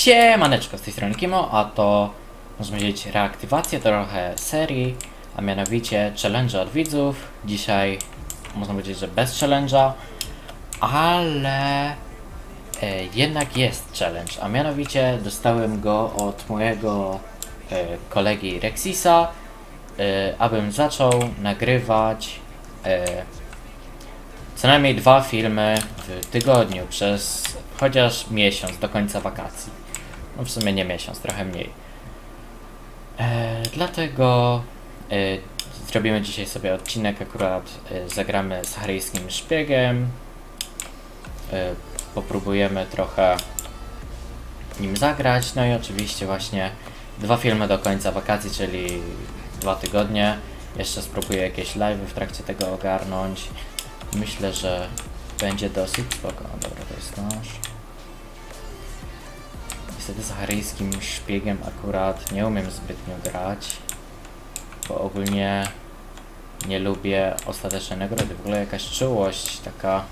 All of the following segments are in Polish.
Siemaneczko, z tej strony Kimo, a to można powiedzieć reaktywacja trochę serii, a mianowicie challenge od widzów. Dzisiaj można powiedzieć, że bez challenge'a, ale e, jednak jest challenge, a mianowicie dostałem go od mojego e, kolegi Rexisa, e, abym zaczął nagrywać e, co najmniej dwa filmy w tygodniu przez chociaż miesiąc do końca wakacji. No w sumie nie miesiąc, trochę mniej. E, dlatego e, zrobimy dzisiaj sobie odcinek, akurat e, zagramy z haryjskim szpiegiem. E, popróbujemy trochę nim zagrać, no i oczywiście właśnie dwa filmy do końca wakacji, czyli dwa tygodnie. Jeszcze spróbuję jakieś live w trakcie tego ogarnąć. Myślę, że będzie dosyć spoko. O, Dobra, to jest nasz. Z haryjskim szpiegiem akurat nie umiem zbytnio grać, bo ogólnie nie lubię ostatecznej nagrody. W ogóle jakaś czułość taka...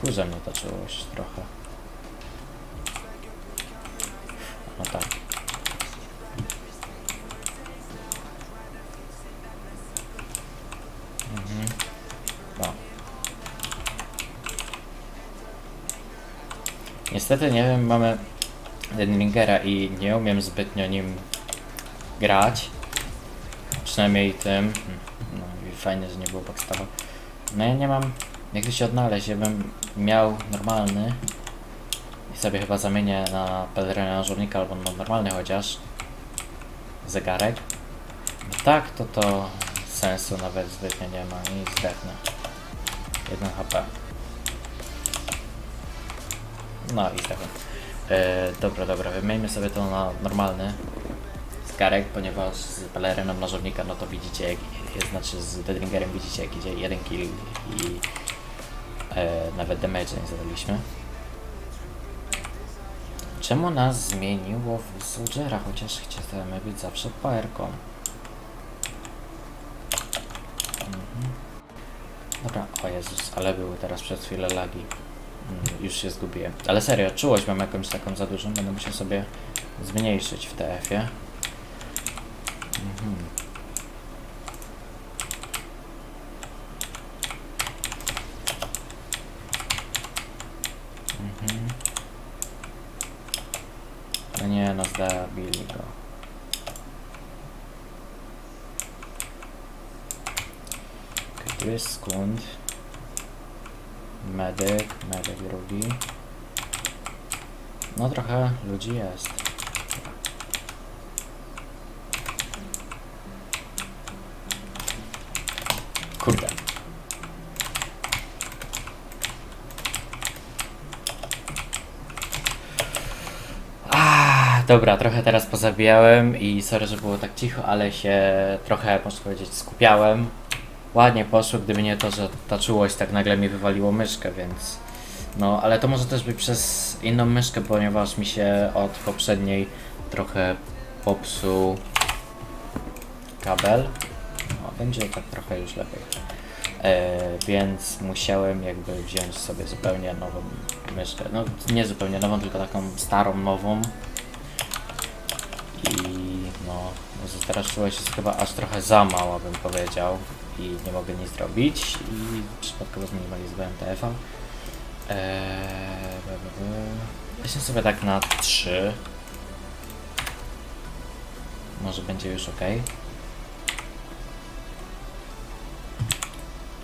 Kurze mnie ta czułość trochę. No tak. Mhm. No. Niestety nie wiem, mamy Denlingera i nie umiem zbytnio nim grać. Przynajmniej tym. No i fajnie, że nie było backstaba. No ja nie mam jak się odnaleźć. Ja bym miał normalny i sobie chyba zamienię na pelerynarzonika albo na normalny chociaż zegarek. Tak, to to sensu nawet zbytnio nie ma i zdechnę. 1 HP. No i zdechłem. E, dobra, dobra, wymieńmy sobie to na normalny zegarek, ponieważ z peleryną nożownika, no to widzicie, jak, znaczy z Deadringerem widzicie, jak idzie jeden kill i e, nawet damage nie zadaliśmy. Czemu nas zmieniło w Soldiera, chociaż chcemy być zawsze paerką? Mhm. Dobra, o Jezus, ale były teraz przez chwilę lagi. Mm, już się zgubiłem. Ale serio, czułość mam jakąś taką za dużą, będę musiał sobie zmniejszyć w TF-ie. Mhm. No nie, no zabili go. Jest skund. Medyk, medyk drugi. No trochę ludzi jest. Kurde. Ah, dobra, trochę teraz pozabijałem i sorry, że było tak cicho, ale się trochę, można powiedzieć, skupiałem. Ładnie poszło, gdyby nie to, że ta czułość tak nagle mi wywaliło myszkę, więc... No, ale to może też być przez inną myszkę, ponieważ mi się od poprzedniej trochę popsuł kabel. O, będzie tak trochę już lepiej. E, więc musiałem jakby wziąć sobie zupełnie nową myszkę. No, nie zupełnie nową, tylko taką starą, nową. I no, no czułość jest chyba aż trochę za mała, bym powiedział. I nie mogę nic zrobić. I przypadkowo zminimalizowałem TF-a. Eee. Weźmy sobie tak na 3. Może będzie już ok.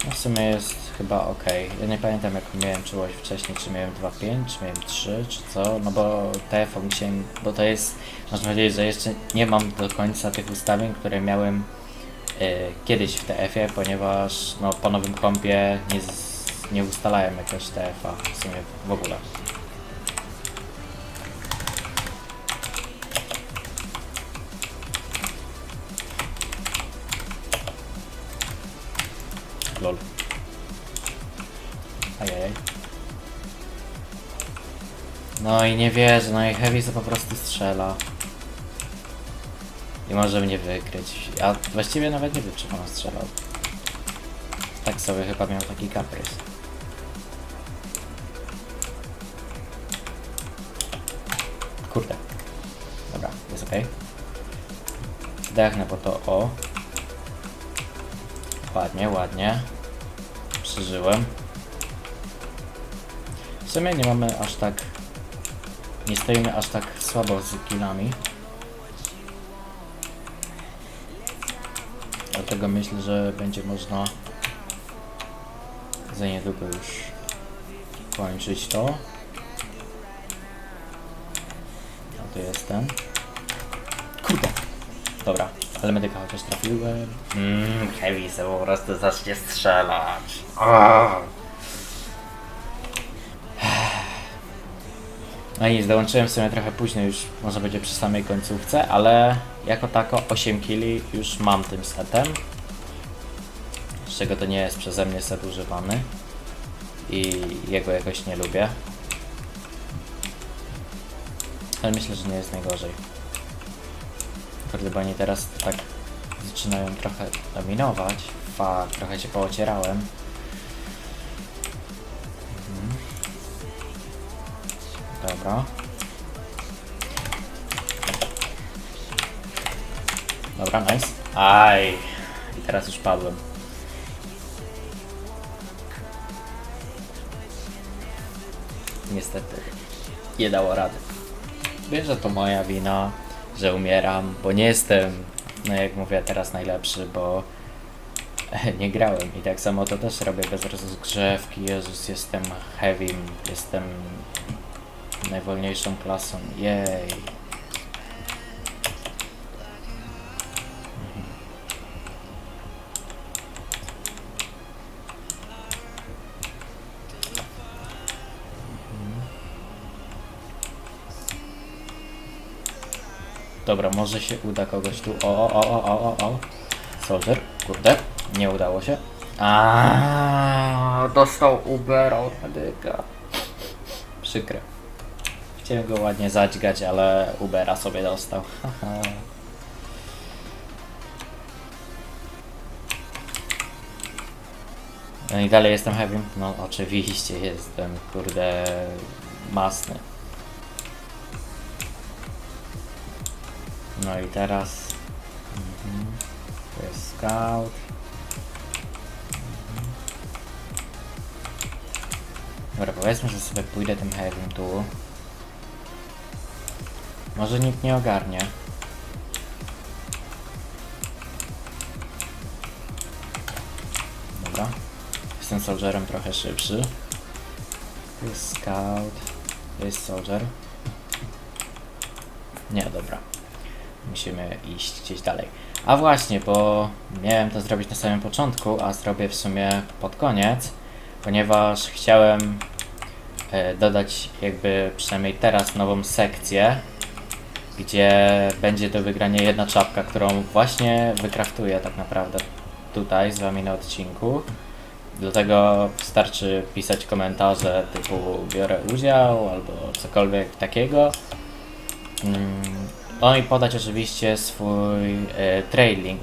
No w sumie jest chyba ok. Ja nie pamiętam jak miałem czułość wcześniej, czy miałem 2.5, czy miałem 3, czy co, no bo TF musiałem, bo to jest, można powiedzieć, że jeszcze nie mam do końca tych ustawień, które miałem e, kiedyś w TF-ie, ponieważ no, po nowym kompie nie, z, nie ustalałem TF-a w sumie w ogóle. No i nie wierzę, no i Heavy to po prostu strzela. I może mnie wykryć. A właściwie nawet nie wiem, czy on strzelał. Tak sobie chyba miał taki kaprys. Kurde. Dobra, jest okej. Zdechnę po to o. Ładnie, ładnie. Przeżyłem. W sumie nie mamy aż tak... Nie stoimy aż tak słabo z killami. Dlatego myślę, że będzie można za niedługo już kończyć to. A to jest ten. Kurde. Dobra, ale medyka chociaż trafiłem. Mmm, Heavy se po prostu zacznie strzelać. Aaaa. No i nic, dołączyłem w sumie trochę później, już może będzie przy samej końcówce, ale jako tako 8 killi już mam tym setem. Z czego to nie jest przeze mnie set używany. I jego jakoś nie lubię. Ale myślę, że nie jest najgorzej. Kurde, bo oni teraz tak zaczynają trochę dominować. Fuck, trochę się poocierałem. Dobra. Dobra, nice. Aj. I teraz już padłem. Niestety nie dało rady. Wiem, że to moja wina, że umieram, bo nie jestem, no jak mówię, teraz najlepszy, bo nie grałem i tak samo to też robię bez rozgrzewki. Jezus, jestem heavy, jestem najwolniejszą klasą. Jej. Dobra, może się uda kogoś tu. O, o, o, o, o, o. Soldier, kurde, nie udało się. A, dostał Uber od medyka. Przykre. Chciałem go ładnie zadźgać, ale Ubera sobie dostał. No i dalej jestem heavy? No oczywiście jestem, kurde, masny. No i teraz... Mhm. To jest scout. Mhm. Dobra, powiedzmy, że sobie pójdę tym heavym tu. Może nikt nie ogarnie. Dobra. Jestem soldierem trochę szybszy. Tu jest scout. To jest soldier. Nie, dobra. Musimy iść gdzieś dalej. A właśnie, bo miałem to zrobić na samym początku, a zrobię w sumie pod koniec, ponieważ chciałem e, dodać jakby przynajmniej teraz nową sekcję, gdzie będzie do wygrania jedna czapka, którą właśnie wykraftuję tak naprawdę tutaj z wami na odcinku. Dlatego wystarczy pisać komentarze typu biorę udział albo cokolwiek takiego. Mm, No i podać oczywiście swój e, trailing.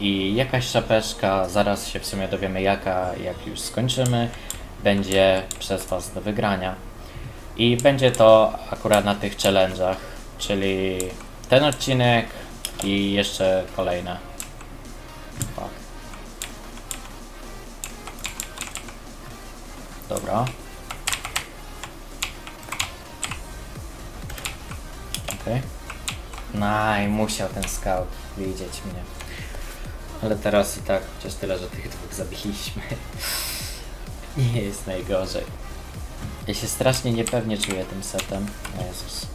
I jakaś czapeczka, zaraz się w sumie dowiemy jaka, jak już skończymy, będzie przez Was do wygrania. I będzie to akurat na tych challenge'ach, czyli ten odcinek i jeszcze kolejne. Tak. Dobra. Okej. No i musiał ten scout widzieć mnie. Ale teraz i tak, chociaż tyle, że tych dwóch zabiliśmy. Nie jest najgorzej. Ja się strasznie niepewnie czuję tym setem. O Jezus.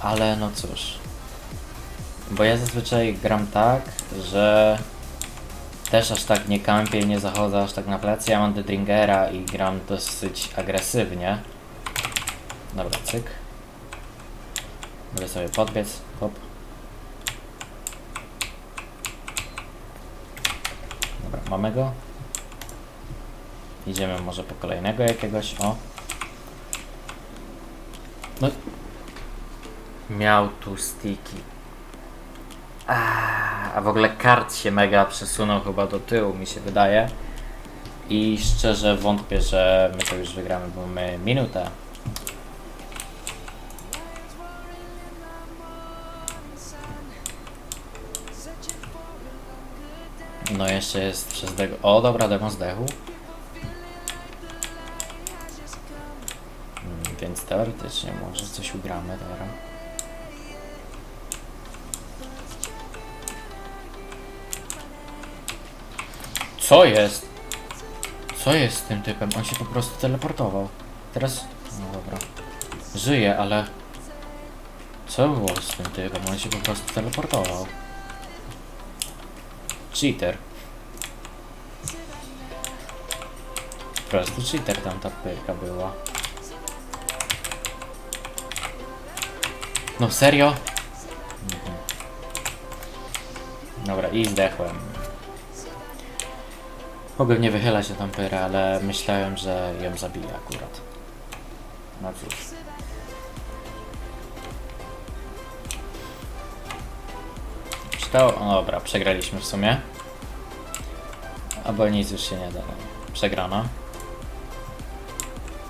Ale no cóż. Bo ja zazwyczaj gram tak, że też aż tak nie kampię, nie zachodzę aż tak na plecy. Ja mam Dedringera i gram dosyć agresywnie. Dobra, cyk. Mogę sobie podbiec, hop. Dobra, mamy go. Idziemy może po kolejnego jakiegoś, o. No. Miał tu sticky. A, a w ogóle kart się mega przesunął chyba do tyłu, mi się wydaje. I szczerze wątpię, że my to już wygramy, bo mamy minutę. No jeszcze jest przez dego... O, dobra, demo zdechł. Mm, Więc teoretycznie może coś ugramy teraz. Co jest? Co jest z tym typem? On się po prostu teleportował. Teraz... No dobra. Żyje, ale... Co było z tym typem? On się po prostu teleportował. Cheater. Po prostu cheater tam ta pyrka była. No serio? Mhm. Dobra, i zdechłem. Mogłem nie wychylać się tam pyrę, ale myślałem, że ją zabiję akurat. No cóż. Czytało? O dobra, przegraliśmy w sumie. Albo nic już się nie da. Przegrana.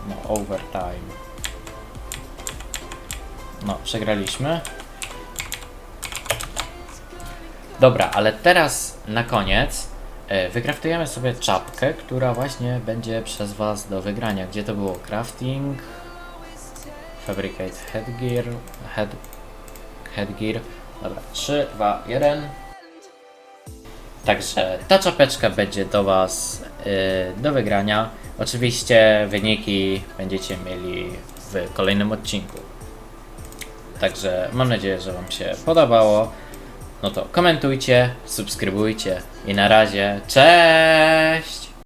No, overtime. No, przegraliśmy. Dobra, ale teraz na koniec e, wykraftujemy sobie czapkę, która właśnie będzie przez Was do wygrania. Gdzie to było? Crafting, Fabricate Headgear, head, Headgear. Dobra, 3, 2, 1. Także ta czapeczka będzie do Was y, do wygrania. Oczywiście wyniki będziecie mieli w kolejnym odcinku. Także mam nadzieję, że Wam się podobało. No to komentujcie, subskrybujcie i na razie. Cześć!